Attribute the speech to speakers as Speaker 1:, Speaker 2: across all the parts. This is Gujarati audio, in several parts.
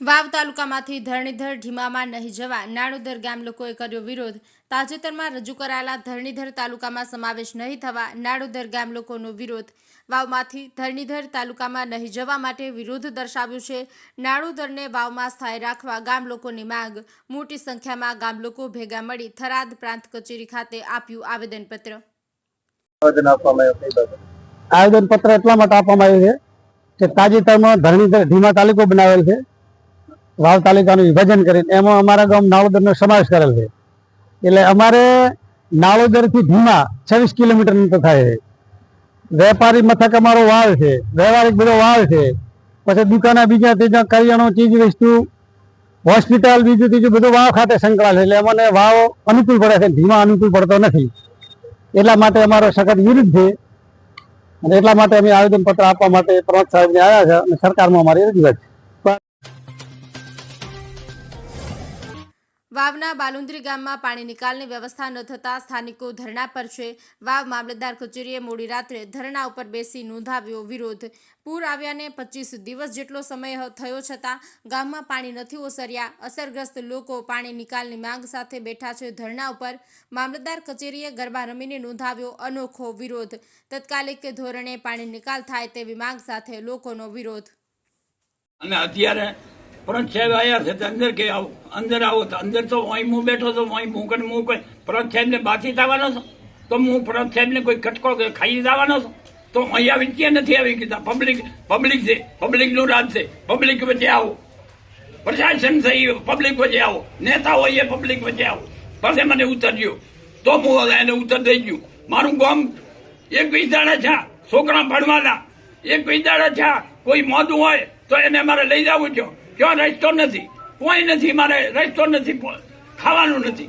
Speaker 1: વાવ તાલુકામાંથી ધરણીધર ઢીમામાં નહીં જવા નાણોદર ગામ લોકોએ કર્યો વિરોધ. તાજેતરમાં રજૂ કરાયેલા ધરણીધર તાલુકામાં સમાવેશ નહીં થવા નાણોદર ગામ લોકોનો વિરોધ. વાવમાંથી ધરણીધર તાલુકામાં નહીં જવા માટે વિરોધ દર્શાવ્યો છે. નાણોદરને વાવમાં સ્થાયી રાખવા ગામ લોકોની માંગ. મોટી સંખ્યામાં ગામ લોકો ભેગા મળી થરાદ પ્રાંત કચેરી ખાતે આપ્યું આવેદનપત્ર.
Speaker 2: આવેદન આપવામાં આવ્યું કઈ બાબતે?
Speaker 3: આવેદન પત્ર એટલા માટે આપવામાં આવ્યું છે કે તાજેતરમાં ધરણીધર ઢીમા તાલુકો બનાવેલ છે. વાવ તાલુકાનું વિભાજન કરીને એમાં અમારા ગામ નાળોદરનો સમાવેશ કરેલ છે. એટલે અમારે નાળોદરથી ધીમા છવ્વીસ કિલોમીટર અંતર થાય છે. વેપારી મથક અમારો વાવ છે. વ્યવહારિક બધો વાવ છે. પછી દુકાના બીજા ત્રીજા કરિયાણું, ચીજ વસ્તુ, હોસ્પિટલ, બીજું ત્રીજું બધું વાવ ખાતે સંકળાયેલ છે. એટલે અમને વાવ અનુકૂળ પડે છે. ધીમા અનુકૂળ પડતો નથી. એટલા માટે અમારો સખત વિરુદ્ધ છે. અને એટલા માટે અમે આવેદનપત્ર આપવા માટે પ્રમોદ સાહેબને આવ્યા છે અને સરકારમાં અમારી રજૂઆત છે.
Speaker 1: વાવના બાલુંદ્રી ગામમાં પાણી નિકાલની વ્યવસ્થા ન થતાં સ્થાનિકો ધરણા પર છે. વાવ મામલતદાર કચેરીએ મોડી રાત્રે ધરણા ઉપર બેસી નોંધાવ્યો વિરોધ. પૂર આવ્યાને પચીસ દિવસ જેટલો સમય થયો છતાં ગામમાં પાણી નથી ઓસર્યા. અસરગ્રસ્ત લોકો પાણી નિકાલની માંગ સાથે બેઠા છે ધરણા ઉપર. મામલતદાર કચેરીએ ગરબા રમીને નોંધાવ્યો અનોખો વિરોધ. તત્કાલિક ધોરણે પાણી નિકાલ થાય તેવી માંગ સાથે લોકોનો વિરોધ.
Speaker 4: અને અત્યારે પરત આવ્યા છે અંદર કે આવો, અંદર આવો તો અંદર તો અહીં હું બેઠો તો અહીં હું કને હું કોઈ પરત સાહેબને બાથી થવાનો છું? તો હું પરત સાહેબને કોઈ કટકો ખાઈ જવાનો છું? તો અહીં આવી ક્યાં નથી આવી કીધા? પબ્લિક પબ્લિક છે પબ્લિકનું રાજ છે પબ્લિક વચ્ચે આવો. પ્રશાસન છે એ પબ્લિક વચ્ચે આવો. નેતા હોય એ પબ્લિક વચ્ચે આવો. પછી મને ઉતરજો. તો હું એને ઉત્તર દઈ ગયું. મારું ગામ એક વિદાડા છે, છોકરા ભણવાના. એક વિદાડા છે, કોઈ મોદું હોય તો એને મારે લઈ જવું છો. ક્યાં રસ્તો નથી? કોઈ નથી મારે રસ્તો નથી ખાવાનું નથી.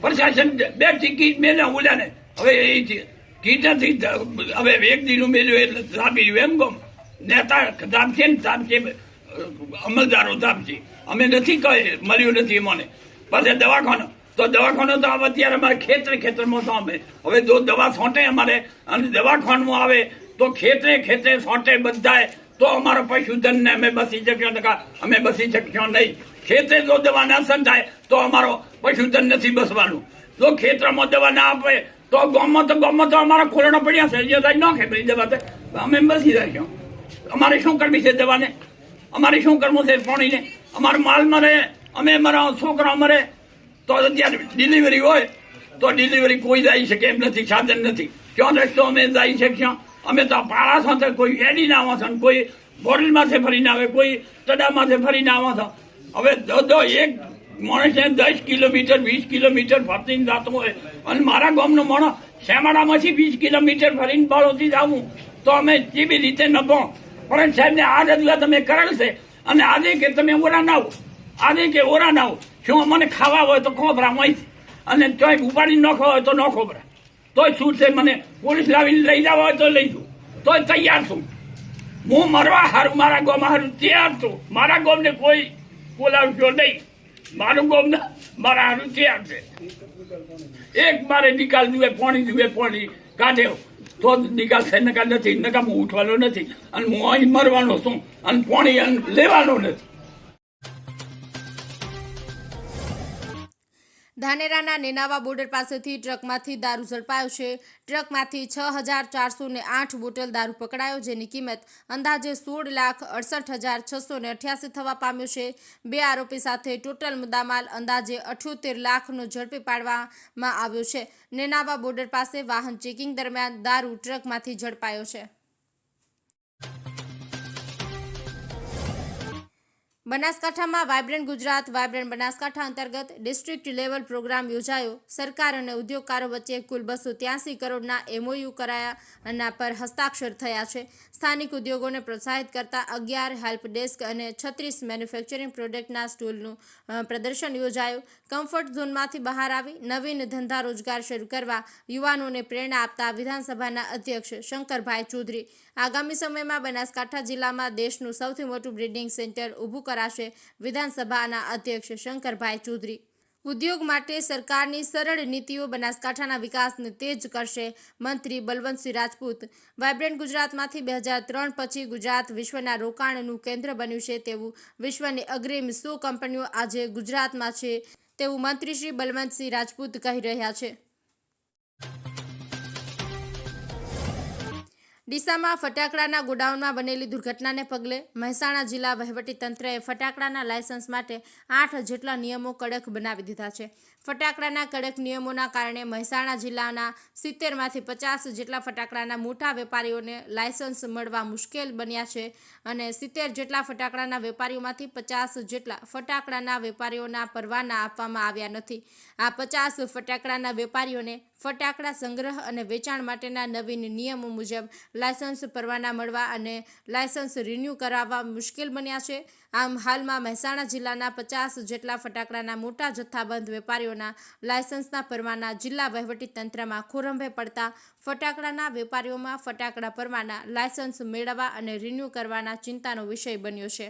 Speaker 4: પ્રશાસન બે ટિકિટ મેલે ઓલાને. હવે એ કીટ નથી હવે એક દીનું મેલ્યું એટલે ધાપી રહ્યું એમ ગમ. નેતા ધાપ ને અ, અમલદારો ધાપ અમે નથી કહે મળ્યું નથી મને પછી દવાખાનો. તો દવાખાનો તો હવે અત્યારે અમારે ખેતરે ખેતરમાં તો અમે. હવે જો દવા છોંટે અમારે અને દવાખાનું આવે તો ખેતરે ખેતરે છોંટે બધાય. તો અમારો પશુધનને અમે બસી નકા અમે બસી શક્યો નહીં. ખેતરે જો દવા ના સંધાય, તો અમારો પશુધન નથી બસવાનું. જો ખેતરમાં દવા ના આપે, તો ગમત ગમત અમારા ખોરણો પડ્યા છે. જે થાય ન ખેતરી દવા અમે બસી જઈશું અમારે શું કરવી છે દવાને? અમારે શું કરવું છે પાણીને? અમારો માલ મરે, અમે અમારા છોકરા મરે, તો અત્યારે ડિલિવરી હોય, તો ડિલિવરી કોઈ જઈ શકે એમ નથી, સાધન નથી. ક્યાં રસ્તો અમે જઈ શક્યા અમે તો પાળા સાથે કોઈ હેડીને આવા છે ને કોઈ બોરલમાંથી ફરીને આવે, કોઈ તડામાંથી ફરીને આવા છે હવે દો એક માણસને દસ કિલોમીટર, વીસ કિલોમીટર ફરતી જતો હોય અને મારા ગામનો માણસ શેમાડામાંથી વીસ કિલોમીટર ફરીને બાળોથી જાવું તો અમે કેવી રીતે નભો પણ સાહેબને આ રજૂઆત તમે કરેલ છે અને આજે કે તમે ઓરા ના આવો. આજે કે ઓરા ના આવો. શું મને ખાવા હોય તો ખોભરા હોય અને તોય ઉપાડી ન હોય તો ન ખોભરા તોય શું છે મને પોલીસ લાવીને લઈ જવા હોય તો લઈ જવું તોય તૈયાર છું. હું મરવા હારું, મારા ગોમ હારું તૈયાર છું. મારા ગોમને કોઈ બોલાવજો નહીં. મારું ગોમ મારા હારું તૈયાર છે. એક મારે નિકાલ જુએ પાણી જુએ પાણી કાઢે. તો નિકાલ થાય નકા નથી નકા હું ઉઠવાનો નથી. અને હું અહીં મરવાનો છું. અને પાણી લેવાનો નથી.
Speaker 1: ધાનેરાના નેનાવા બોર્ડર પાસેથી ટ્રકમાંથી દારૂ ઝડપાયો છે. ટ્રકમાંથી છ હજાર ચારસો ને આઠ બોટલ દારૂ પકડાયો, જેની કિંમત અંદાજે સોળ લાખ અડસઠ હજાર છસો ને અઠ્યાસી થવા પામ્યો છે. બે આરોપી સાથે ટોટલ મુદ્દામાલ અંદાજે અઠ્યોતેર લાખનો ઝડપી પાડવામાં આવ્યો છે. નેનાવા બોર્ડર પાસે વાહન ચેકિંગ દરમિયાન દારૂ ટ્રકમાંથી ઝડપાયો છે. બનાસકાંઠામાં વાયબ્રન્ટ ગુજરાત, વાયબ્રન્ટ બનાસકાંઠા અંતર્ગત ડિસ્ટ્રિક્ટ લેવલ પ્રોગ્રામ યોજાયો. સરકાર અને ઉદ્યોગકારો વચ્ચે કુલ બસો ત્યાસી કરોડના એમઓયુ કરાયા એના પર હસ્તાક્ષર થયા છે. સ્થાનિક ઉદ્યોગોને પ્રોત્સાહિત કરતા અગિયાર હેલ્પ ડેસ્ક અને છત્રીસ મેન્યુફેક્ચરિંગ પ્રોડક્ટના સ્ટોલનું પ્રદર્શન યોજાયું. કમ્ફર્ટ ઝોનમાંથી બહાર આવી નવીન ધંધા રોજગાર શરૂ કરવા યુવાનોને પ્રેરણા આપતા વિધાનસભાના અધ્યક્ષ શંકરભાઈ ચૌધરી. આગામી સમયમાં બનાસકાંઠા જિલ્લામાં દેશનું સૌથી મોટું બ્રિડિંગ સેન્ટર ઊભું કરાશે. વિધાનસભાના અધ્યક્ષ શંકરભાઈ ચૌધરી ઉદ્યોગ માટે સરકારની સરળ નીતિઓ બનાસકાંઠાના વિકાસને તેજ કરશે મંત્રી બલવંતસિંહ રાજપૂત. વાઇબ્રન્ટ ગુજરાતમાંથી બે હજાર ત્રણ પછી ગુજરાત વિશ્વના રોકાણનું કેન્દ્ર બન્યું છે તેવું વિશ્વની અગ્રીમ સો કંપનીઓ આજે ગુજરાતમાં છે તેવું મંત્રી શ્રી બલવંતસિંહ રાજપૂત કહી રહ્યા છે. ડીસામાં ફટાકડાના ગોડાઉનમાં બનેલી દુર્ઘટનાને પગલે મહેસાણા જિલ્લા વહીવટીતંત્રએ ફટાકડાના લાયસન્સ માટે આઠ જેટલા નિયમો કડક બનાવી દીધા છે. ફટાકડાના કડક નિયમોના કારણે મહેસાણા જિલ્લાના સિત્તેરમાંથી પચાસ જેટલા ફટાકડાના મોટા વેપારીઓને લાયસન્સ મળવા મુશ્કેલ બન્યા છે અને સિત્તેર જેટલા ફટાકડાના વેપારીઓમાંથી પચાસ જેટલા ફટાકડાના વેપારીઓના પરવાના આપવામાં આવ્યા નથી. આ પચાસ ફટાકડાના વેપારીઓને ફટાકડા સંગ્રહ અને વેચાણ માટેના નવીન નિયમો મુજબ લાયસન્સ પરવાના મળવા અને લાયસન્સ રિન્યૂ કરાવવા મુશ્કેલ બન્યા છે. આમ હાલમાં મહેસાણા જિલ્લાના પચાસ જેટલા ફટાકડાના મોટા જથ્થાબંધ વેપારીઓના લાયસન્સના પરવાના જિલ્લા વહીવટીતંત્રમાં ખોરંભે પડતા ફટાકડાના વેપારીઓમાં ફટાકડા પરવાના લાયસન્સ મેળવવા અને રિન્યૂ કરવાના ચિંતાનો વિષય બન્યો છે.